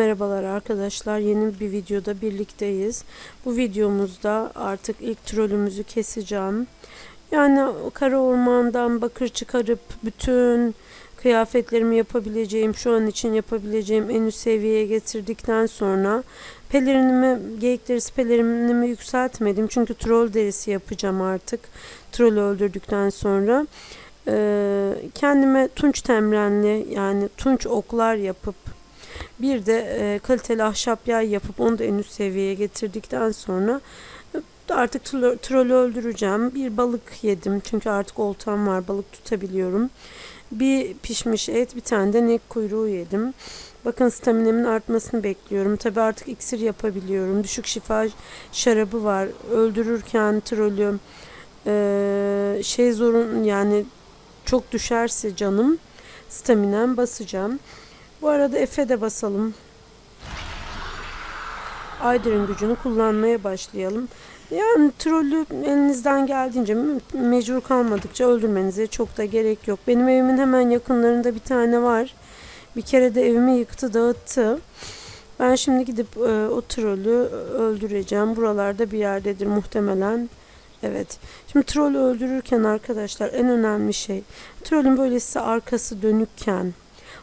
Merhabalar arkadaşlar. Yeni bir videoda birlikteyiz. Bu videomuzda artık ilk trolümüzü keseceğim. Yani kara ormandan bakır çıkarıp bütün kıyafetlerimi yapabileceğim, şu an için yapabileceğim en üst seviyeye getirdikten sonra pelerinimi, geyik derisi pelerinimi yükseltmedim. Çünkü troll derisi yapacağım artık. Troll öldürdükten sonra. Ee, kendime tunç temrenli yani tunç oklar yapıp bir de e, kaliteli ahşap yay yapıp onu da en üst seviyeye getirdikten sonra e, artık tro- trolü öldüreceğim. Bir balık yedim çünkü artık oltam var balık tutabiliyorum. Bir pişmiş et bir tane de nek kuyruğu yedim. Bakın staminamın artmasını bekliyorum. Tabi artık iksir yapabiliyorum. Düşük şifa şarabı var. Öldürürken trolü e, şey zorun yani çok düşerse canım staminem basacağım. Bu arada F'e de basalım. Aydır'ın gücünü kullanmaya başlayalım. Yani trollü elinizden geldiğince mecbur kalmadıkça öldürmenize çok da gerek yok. Benim evimin hemen yakınlarında bir tane var. Bir kere de evimi yıktı dağıttı. Ben şimdi gidip e, o trolü öldüreceğim. Buralarda bir yerdedir muhtemelen. Evet. Şimdi troll öldürürken arkadaşlar en önemli şey trollün böyle size arkası dönükken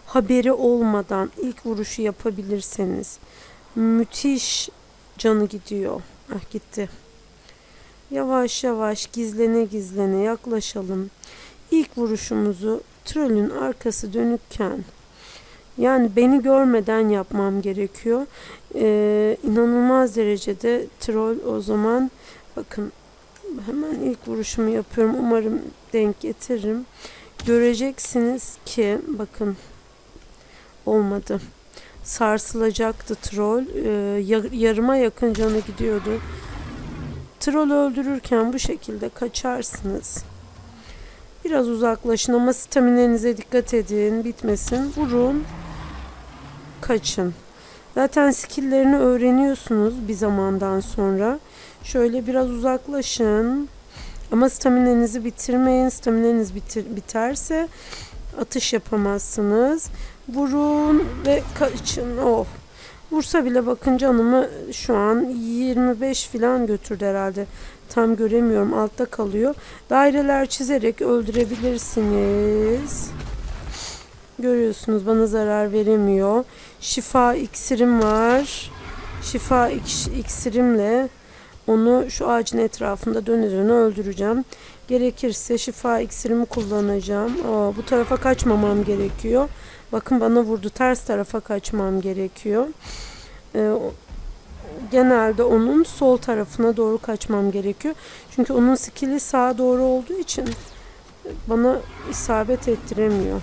haberi olmadan ilk vuruşu yapabilirseniz müthiş canı gidiyor. Ah gitti. Yavaş yavaş gizlene gizlene yaklaşalım. İlk vuruşumuzu trollün arkası dönükken yani beni görmeden yapmam gerekiyor. Ee, inanılmaz derecede troll o zaman bakın hemen ilk vuruşumu yapıyorum. Umarım denk getiririm. Göreceksiniz ki bakın olmadı. Sarsılacaktı troll. Ee, yarıma yakın canı gidiyordu. Troll öldürürken bu şekilde kaçarsınız. Biraz uzaklaşın ama staminenize dikkat edin. Bitmesin. Vurun. Kaçın. Zaten skilllerini öğreniyorsunuz bir zamandan sonra. Şöyle biraz uzaklaşın. Ama staminenizi bitirmeyin. Stamineniz bitir, biterse atış yapamazsınız. Vurun ve kaçın. Oh. Vursa bile bakın canımı şu an 25 falan götürdü herhalde. Tam göremiyorum. Altta kalıyor. Daireler çizerek öldürebilirsiniz. Görüyorsunuz bana zarar veremiyor. Şifa iksirim var. Şifa iksirimle onu şu ağacın etrafında döne döne öldüreceğim. Gerekirse şifa iksirimi kullanacağım. Aa, bu tarafa kaçmamam gerekiyor. Bakın bana vurdu. Ters tarafa kaçmam gerekiyor. Ee, genelde onun sol tarafına doğru kaçmam gerekiyor. Çünkü onun skili sağa doğru olduğu için bana isabet ettiremiyor.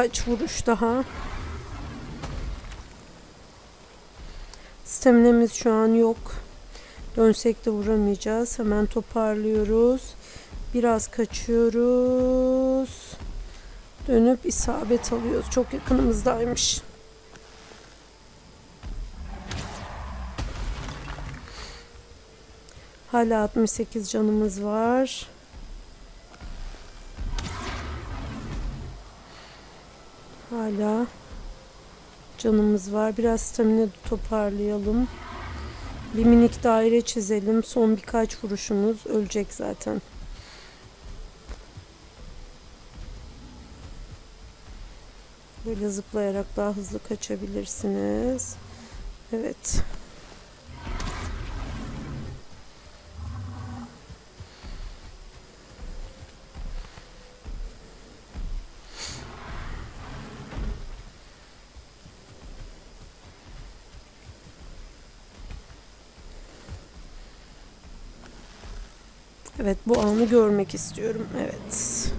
Birkaç vuruş daha. Staminemiz şu an yok. Dönsek de vuramayacağız. Hemen toparlıyoruz. Biraz kaçıyoruz. Dönüp isabet alıyoruz. Çok yakınımızdaymış. Hala 68 canımız var. Hala canımız var. Biraz stamina toparlayalım. Bir minik daire çizelim. Son birkaç vuruşumuz ölecek zaten. Böyle zıplayarak daha hızlı kaçabilirsiniz. Evet. Evet bu anı görmek istiyorum. Evet.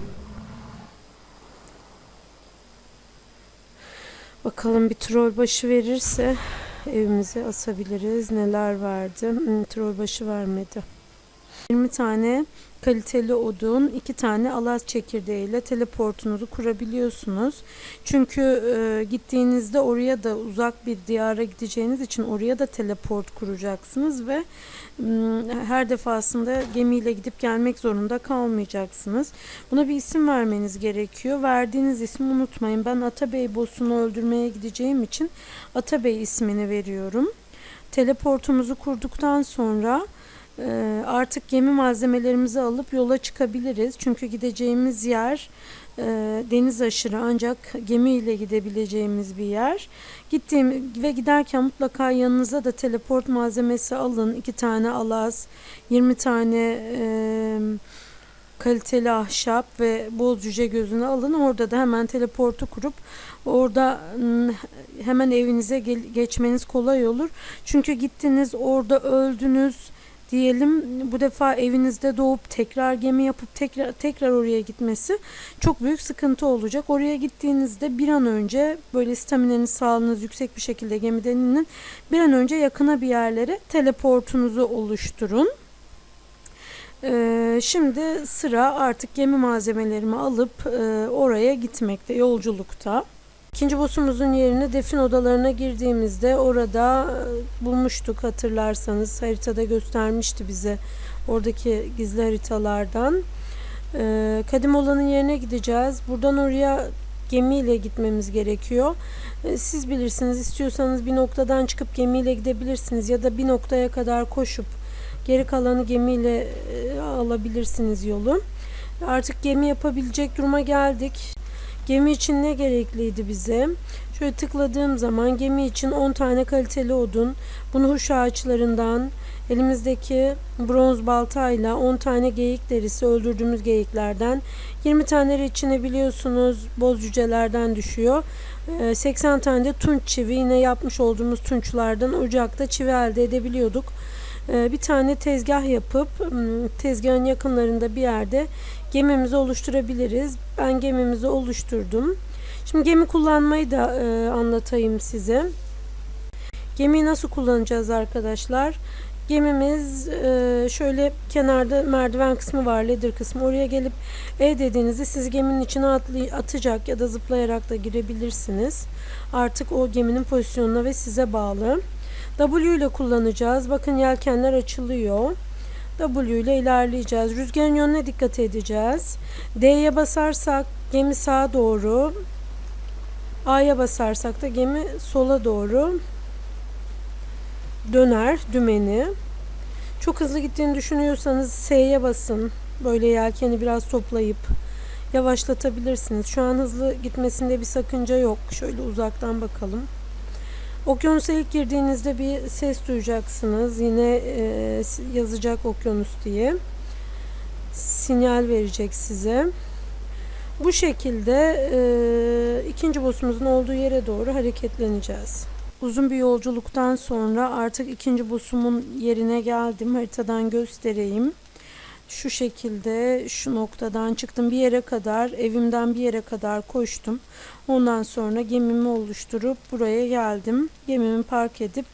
Bakalım bir troll başı verirse evimize asabiliriz. Neler verdi? Hmm, troll başı vermedi. 20 tane kaliteli odun, 2 tane alas çekirdeği ile teleportunuzu kurabiliyorsunuz. Çünkü e, gittiğinizde oraya da uzak bir diyara gideceğiniz için oraya da teleport kuracaksınız ve m, her defasında gemiyle gidip gelmek zorunda kalmayacaksınız. Buna bir isim vermeniz gerekiyor. Verdiğiniz ismi unutmayın. Ben Atabey boss'unu öldürmeye gideceğim için Atabey ismini veriyorum. Teleportumuzu kurduktan sonra e, artık gemi malzemelerimizi alıp yola çıkabiliriz. Çünkü gideceğimiz yer e, deniz aşırı ancak gemiyle gidebileceğimiz bir yer. Gittiğim ve giderken mutlaka yanınıza da teleport malzemesi alın. 2 tane alaz, 20 tane e, kaliteli ahşap ve boz cüce gözünü alın. Orada da hemen teleportu kurup orada hemen evinize geçmeniz kolay olur. Çünkü gittiniz orada öldünüz diyelim bu defa evinizde doğup tekrar gemi yapıp tekrar tekrar oraya gitmesi çok büyük sıkıntı olacak. Oraya gittiğinizde bir an önce böyle stamineniz sağlığınız yüksek bir şekilde gemiden. Bir an önce yakına bir yerlere teleportunuzu oluşturun. Ee, şimdi sıra artık gemi malzemelerimi alıp e, oraya gitmekte, yolculukta. İkinci boss'umuzun yerine defin odalarına girdiğimizde orada e, bulmuştuk hatırlarsanız haritada göstermişti bize oradaki gizli haritalardan. Ee, kadim olanın yerine gideceğiz. Buradan oraya gemiyle gitmemiz gerekiyor. Ee, siz bilirsiniz istiyorsanız bir noktadan çıkıp gemiyle gidebilirsiniz ya da bir noktaya kadar koşup geri kalanı gemiyle e, alabilirsiniz yolu. Artık gemi yapabilecek duruma geldik. Gemi için ne gerekliydi bize? Şöyle tıkladığım zaman gemi için 10 tane kaliteli odun, bunu huş ağaçlarından, elimizdeki bronz baltayla 10 tane geyik derisi öldürdüğümüz geyiklerden, 20 tane içine biliyorsunuz boz cücelerden düşüyor. Ee, 80 tane de tunç çivi yine yapmış olduğumuz tunçlardan ocakta çivi elde edebiliyorduk. Ee, Bir tane tezgah yapıp m, tezgahın yakınlarında bir yerde gemimizi oluşturabiliriz. Ben gemimizi oluşturdum. Şimdi gemi kullanmayı da e, anlatayım size. Gemiyi nasıl kullanacağız arkadaşlar? Gemimiz e, şöyle kenarda merdiven kısmı var, ladder kısmı. Oraya gelip E dediğinizde sizi geminin içine atlay- atacak ya da zıplayarak da girebilirsiniz. Artık o geminin pozisyonuna ve size bağlı. W ile kullanacağız. Bakın yelkenler açılıyor. W ile ilerleyeceğiz. Rüzgarın yönüne dikkat edeceğiz. D'ye basarsak gemi sağa doğru. A'ya basarsak da gemi sola doğru döner dümeni. Çok hızlı gittiğini düşünüyorsanız S'ye basın. Böyle yelkeni biraz toplayıp yavaşlatabilirsiniz. Şu an hızlı gitmesinde bir sakınca yok. Şöyle uzaktan bakalım. Okyanusa ilk girdiğinizde bir ses duyacaksınız. Yine e, yazacak okyanus diye. Sinyal verecek size. Bu şekilde e, ikinci boss'umuzun olduğu yere doğru hareketleneceğiz. Uzun bir yolculuktan sonra artık ikinci boss'umun yerine geldim. Haritadan göstereyim. Şu şekilde şu noktadan çıktım bir yere kadar evimden bir yere kadar koştum. Ondan sonra gemimi oluşturup buraya geldim. Gemimi park edip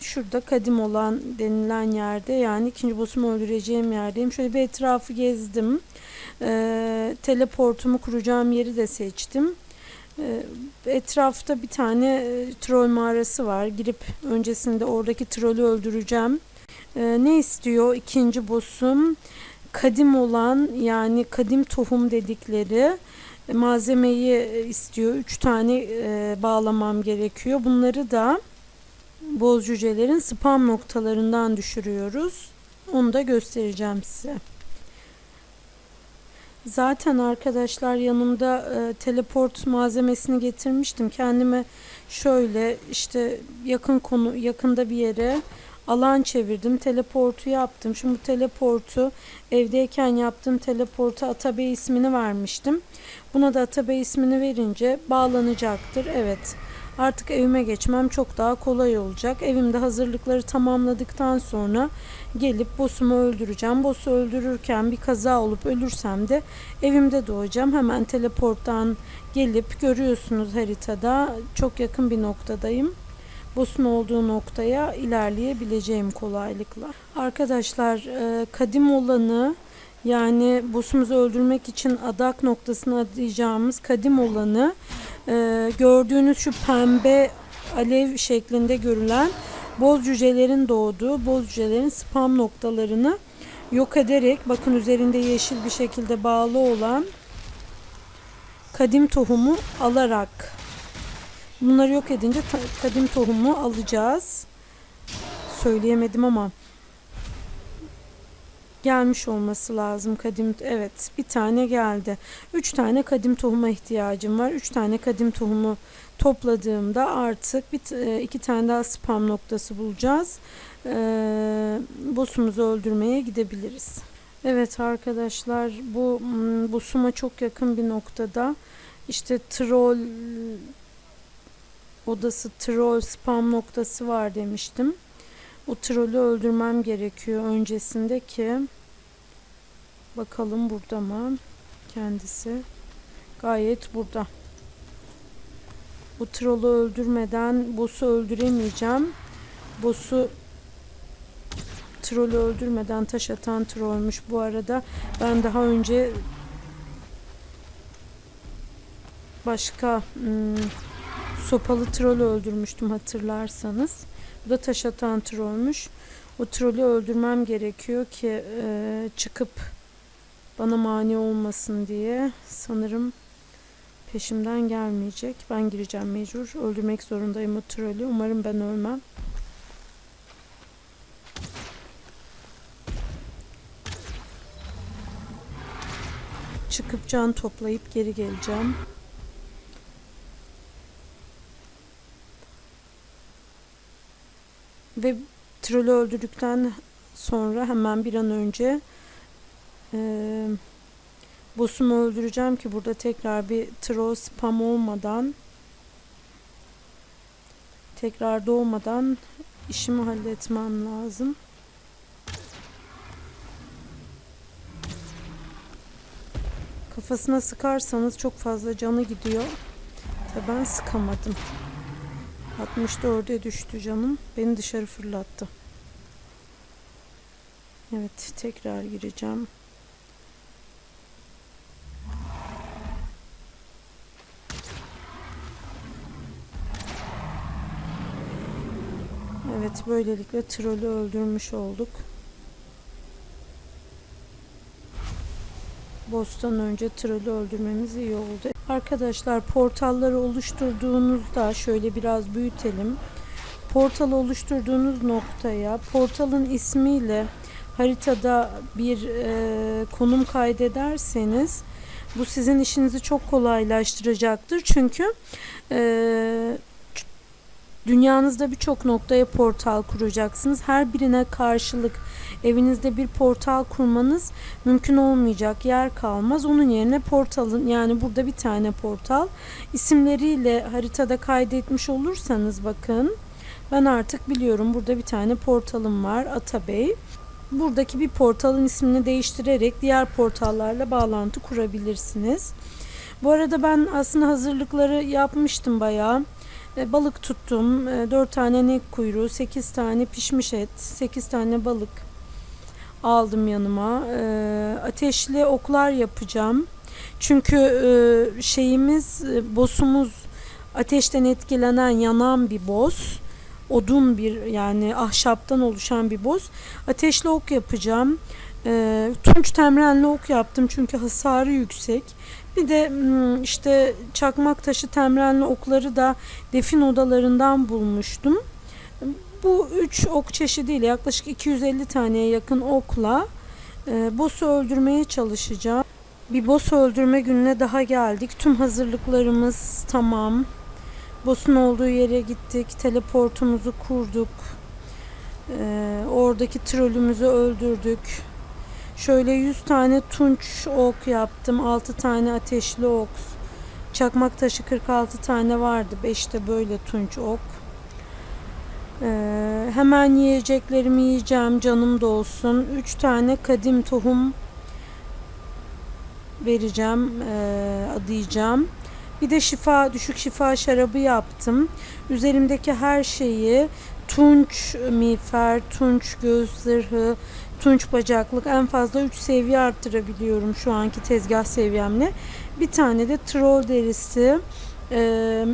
şurada kadim olan denilen yerde yani ikinci boss'umu öldüreceğim yerdeyim. Şöyle bir etrafı gezdim. Ee, teleportumu kuracağım yeri de seçtim. Ee, etrafta bir tane e, troll mağarası var. Girip öncesinde oradaki trolü öldüreceğim. Ee, ne istiyor ikinci boss'um? Kadim olan yani kadim tohum dedikleri e, malzemeyi e, istiyor. Üç tane e, bağlamam gerekiyor. Bunları da boz cücelerin spam noktalarından düşürüyoruz. Onu da göstereceğim size. Zaten arkadaşlar yanımda e, teleport malzemesini getirmiştim. Kendime şöyle işte yakın konu yakında bir yere alan çevirdim. Teleportu yaptım. Şimdi bu teleportu evdeyken yaptığım teleporta Atabey ismini vermiştim. Buna da Atabey ismini verince bağlanacaktır. Evet. Artık evime geçmem çok daha kolay olacak. Evimde hazırlıkları tamamladıktan sonra gelip boss'umu öldüreceğim. Boss'u öldürürken bir kaza olup ölürsem de evimde doğacağım. Hemen teleporttan gelip görüyorsunuz haritada çok yakın bir noktadayım. Boss'un olduğu noktaya ilerleyebileceğim kolaylıkla. Arkadaşlar e, kadim olanı yani boss'umuzu öldürmek için adak noktasına adayacağımız kadim olanı e, gördüğünüz şu pembe alev şeklinde görülen boz cücelerin doğduğu boz cücelerin spam noktalarını yok ederek bakın üzerinde yeşil bir şekilde bağlı olan kadim tohumu alarak bunları yok edince kadim tohumu alacağız. Söyleyemedim ama gelmiş olması lazım kadim evet bir tane geldi. Üç tane kadim tohuma ihtiyacım var. Üç tane kadim tohumu topladığımda artık bir, e, iki tane daha spam noktası bulacağız. Ee, boss'umuzu öldürmeye gidebiliriz. Evet arkadaşlar bu mm, boss'uma çok yakın bir noktada işte troll odası troll spam noktası var demiştim. O trolü öldürmem gerekiyor öncesinde ki bakalım burada mı kendisi gayet burada. Bu trolü öldürmeden boss'u öldüremeyeceğim. Boss'u trolü öldürmeden taş atan trollmüş bu arada. Ben daha önce başka hmm, sopalı trolü öldürmüştüm hatırlarsanız. Bu da taş atan trollmüş. O trolü öldürmem gerekiyor ki e, çıkıp bana mani olmasın diye. Sanırım peşimden gelmeyecek. Ben gireceğim mecbur. Öldürmek zorundayım o trolü. Umarım ben ölmem. Çıkıp can toplayıp geri geleceğim. Ve trolü öldürdükten sonra hemen bir an önce eee boss'umu öldüreceğim ki burada tekrar bir troll spam olmadan tekrar doğmadan işimi halletmem lazım. Kafasına sıkarsanız çok fazla canı gidiyor. Ve ben sıkamadım. 64'e düştü canım. Beni dışarı fırlattı. Evet, tekrar gireceğim. Evet, böylelikle trolü öldürmüş olduk. Boss'tan önce trolü öldürmemiz iyi oldu. Arkadaşlar portalları oluşturduğunuzda şöyle biraz büyütelim. Portalı oluşturduğunuz noktaya portalın ismiyle haritada bir e, konum kaydederseniz bu sizin işinizi çok kolaylaştıracaktır. Çünkü e, dünyanızda birçok noktaya portal kuracaksınız. Her birine karşılık evinizde bir portal kurmanız mümkün olmayacak yer kalmaz. Onun yerine portalın yani burada bir tane portal isimleriyle haritada kaydetmiş olursanız bakın ben artık biliyorum burada bir tane portalım var Atabey. Buradaki bir portalın ismini değiştirerek diğer portallarla bağlantı kurabilirsiniz. Bu arada ben aslında hazırlıkları yapmıştım bayağı. E, balık tuttum. 4 tane nek kuyruğu, 8 tane pişmiş et, 8 tane balık aldım yanıma. E, ateşli oklar yapacağım. Çünkü e, şeyimiz, e, boss'umuz ateşten etkilenen yanan bir boss. Odun bir yani ahşaptan oluşan bir boss. Ateşli ok yapacağım. E, tunç temrenli ok yaptım çünkü hasarı yüksek. Bir de hmm, işte çakmak taşı temrenli okları da defin odalarından bulmuştum. Bu üç ok çeşidiyle yaklaşık 250 taneye yakın okla e, boss'u öldürmeye çalışacağım. Bir boss öldürme gününe daha geldik. Tüm hazırlıklarımız tamam. Boss'un olduğu yere gittik. Teleportumuzu kurduk. Ee, oradaki trolümüzü öldürdük. Şöyle 100 tane tunç ok yaptım. 6 tane ateşli ok. Çakmak taşı 46 tane vardı. 5 de böyle tunç ok. Ee, hemen yiyeceklerimi yiyeceğim. Canım da olsun. 3 tane kadim tohum vereceğim. E, adayacağım. Bir de şifa, düşük şifa şarabı yaptım. Üzerimdeki her şeyi tunç miğfer, tunç göz zırhı, tunç bacaklık en fazla 3 seviye arttırabiliyorum şu anki tezgah seviyemle. Bir tane de troll derisi e,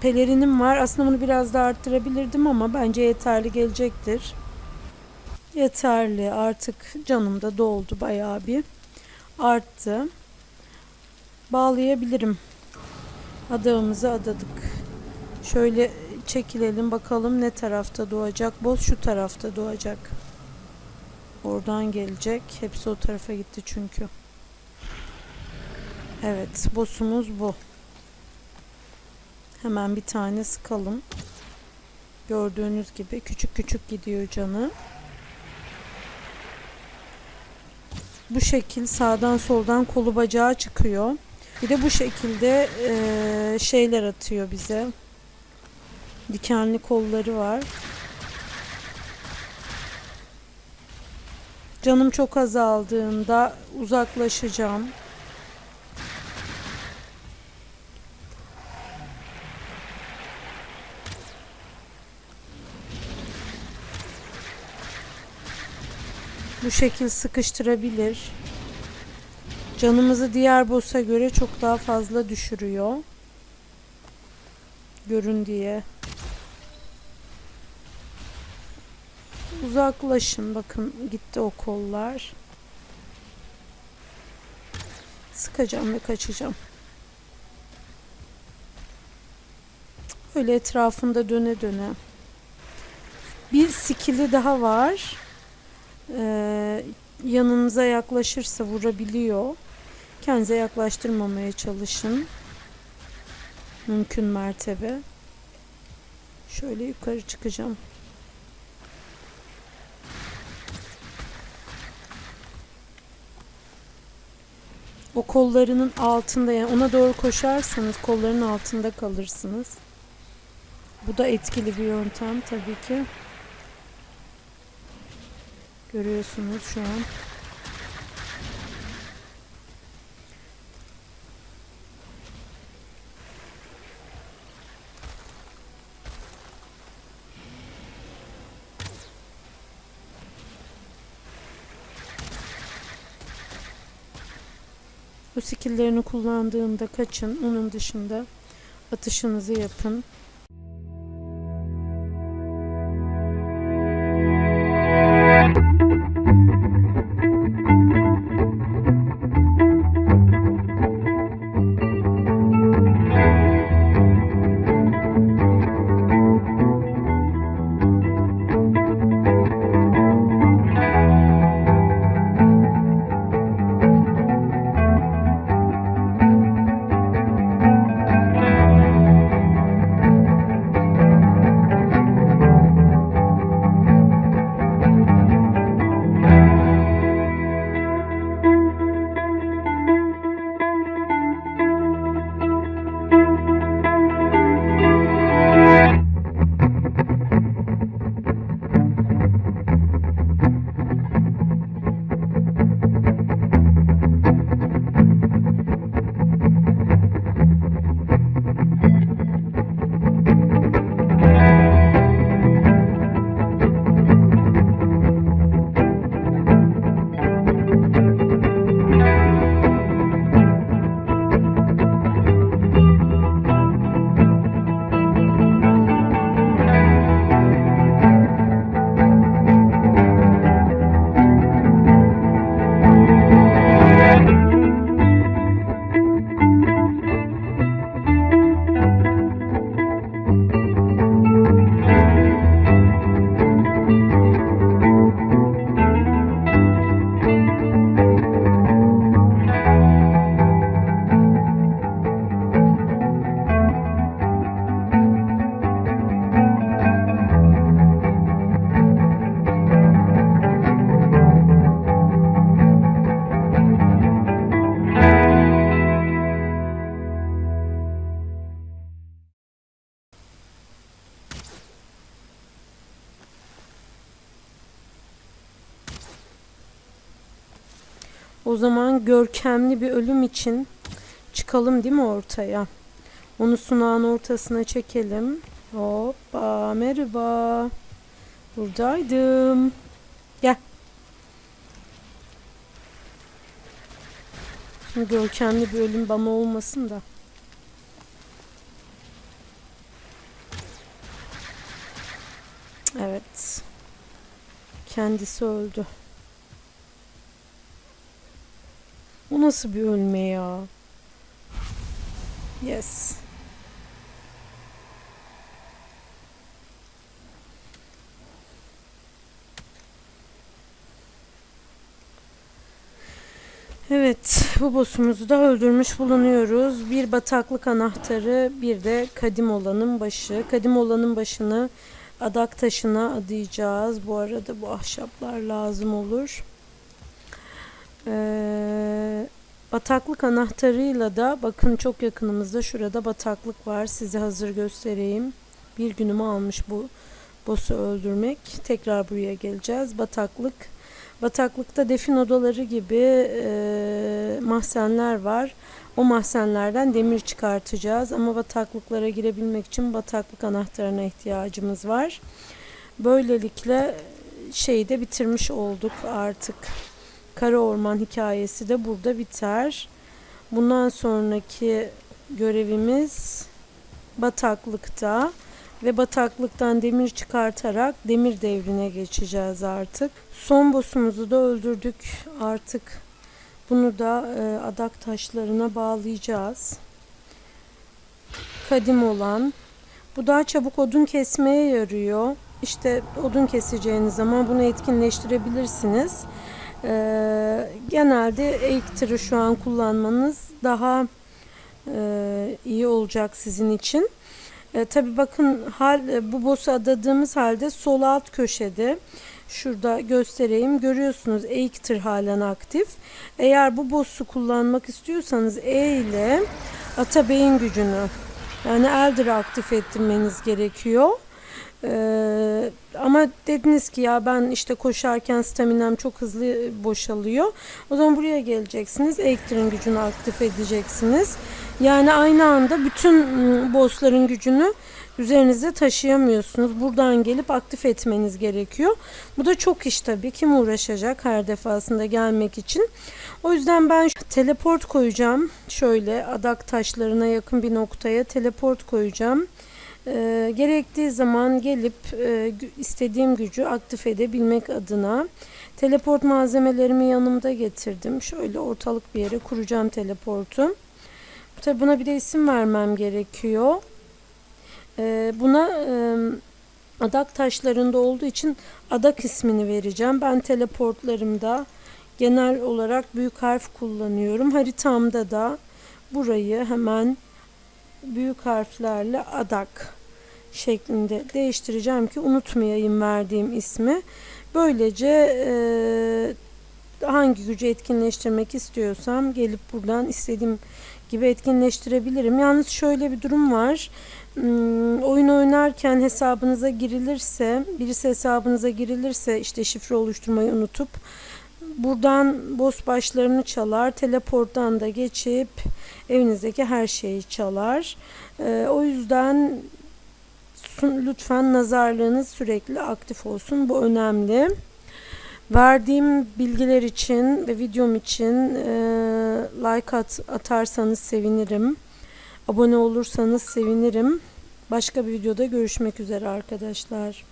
pelerinim var. Aslında bunu biraz daha arttırabilirdim ama bence yeterli gelecektir. Yeterli artık canım da doldu bayağı bir arttı. Bağlayabilirim. Adağımızı adadık. Şöyle çekilelim bakalım ne tarafta doğacak. Boz şu tarafta doğacak. Oradan gelecek. Hepsi o tarafa gitti çünkü. Evet, boss'umuz bu. Hemen bir tane sıkalım. Gördüğünüz gibi küçük küçük gidiyor canı. Bu şekil sağdan soldan kolu bacağı çıkıyor. Bir de bu şekilde e, şeyler atıyor bize. Dikenli kolları var. Canım çok azaldığında uzaklaşacağım. Bu şekil sıkıştırabilir. Canımızı diğer boss'a göre çok daha fazla düşürüyor. Görün diye. Uzaklaşın. Bakın gitti o kollar. Sıkacağım ve kaçacağım. Öyle etrafında döne döne. Bir skill'i daha var. Ee, yanınıza yaklaşırsa vurabiliyor. Kendinize yaklaştırmamaya çalışın. Mümkün mertebe. Şöyle yukarı çıkacağım. O kollarının altında yani ona doğru koşarsanız kolların altında kalırsınız. Bu da etkili bir yöntem tabii ki. Görüyorsunuz şu an. Bu skilllerini kullandığında kaçın. Onun dışında atışınızı yapın. Zaman görkemli bir ölüm için çıkalım değil mi ortaya? Onu sunağın ortasına çekelim. Hoppa merhaba. Buradaydım. Gel. Şimdi görkemli bir ölüm bana olmasın da. Evet. Kendisi öldü. O nasıl bir ölme ya? Yes. Evet, bu boss'umuzu da öldürmüş bulunuyoruz. Bir bataklık anahtarı, bir de kadim olanın başı. Kadim olanın başını adak taşına adayacağız. Bu arada bu ahşaplar lazım olur. Ee, bataklık anahtarıyla da bakın çok yakınımızda şurada bataklık var. Size hazır göstereyim. Bir günümü almış bu boss'u öldürmek. Tekrar buraya geleceğiz. Bataklık Bataklıkta defin odaları gibi e, mahzenler var. O mahzenlerden demir çıkartacağız ama bataklıklara girebilmek için bataklık anahtarına ihtiyacımız var. Böylelikle şeyi de bitirmiş olduk artık. Kara Orman hikayesi de burada biter. Bundan sonraki görevimiz bataklıkta ve bataklıktan demir çıkartarak demir devrine geçeceğiz artık. Son boss'umuzu da öldürdük. Artık bunu da e, adak taşlarına bağlayacağız. Kadim olan. Bu daha çabuk odun kesmeye yarıyor. İşte odun keseceğiniz zaman bunu etkinleştirebilirsiniz. E, genelde Eiktir'i şu an kullanmanız daha e, iyi olacak sizin için. E, tabii bakın hal, e, bu boss'u adadığımız halde sol alt köşede şurada göstereyim. Görüyorsunuz Eiktir halen aktif. Eğer bu boss'u kullanmak istiyorsanız E ile Atabey'in gücünü yani Elder'ı aktif ettirmeniz gerekiyor. Ee, ama dediniz ki ya ben işte koşarken staminem çok hızlı boşalıyor. O zaman buraya geleceksiniz. Ektir'in gücünü aktif edeceksiniz. Yani aynı anda bütün ım, bossların gücünü üzerinizde taşıyamıyorsunuz. Buradan gelip aktif etmeniz gerekiyor. Bu da çok iş tabii. Kim uğraşacak her defasında gelmek için. O yüzden ben teleport koyacağım. Şöyle adak taşlarına yakın bir noktaya teleport koyacağım. E, gerektiği zaman gelip e, istediğim gücü aktif edebilmek adına teleport malzemelerimi yanımda getirdim. Şöyle ortalık bir yere kuracağım teleportu. Tabi buna bir de isim vermem gerekiyor. E, buna e, adak taşlarında olduğu için adak ismini vereceğim. Ben teleportlarımda genel olarak büyük harf kullanıyorum. Haritamda da burayı hemen büyük harflerle adak şeklinde değiştireceğim ki unutmayayım verdiğim ismi. Böylece e, hangi gücü etkinleştirmek istiyorsam gelip buradan istediğim gibi etkinleştirebilirim. Yalnız şöyle bir durum var. Hmm, oyun oynarken hesabınıza girilirse, birisi hesabınıza girilirse işte şifre oluşturmayı unutup buradan boss başlarını çalar, teleporttan da geçip evinizdeki her şeyi çalar. Ee, o yüzden lütfen nazarlığınız sürekli aktif olsun. Bu önemli. Verdiğim bilgiler için ve videom için e, like at, atarsanız sevinirim. Abone olursanız sevinirim. Başka bir videoda görüşmek üzere arkadaşlar.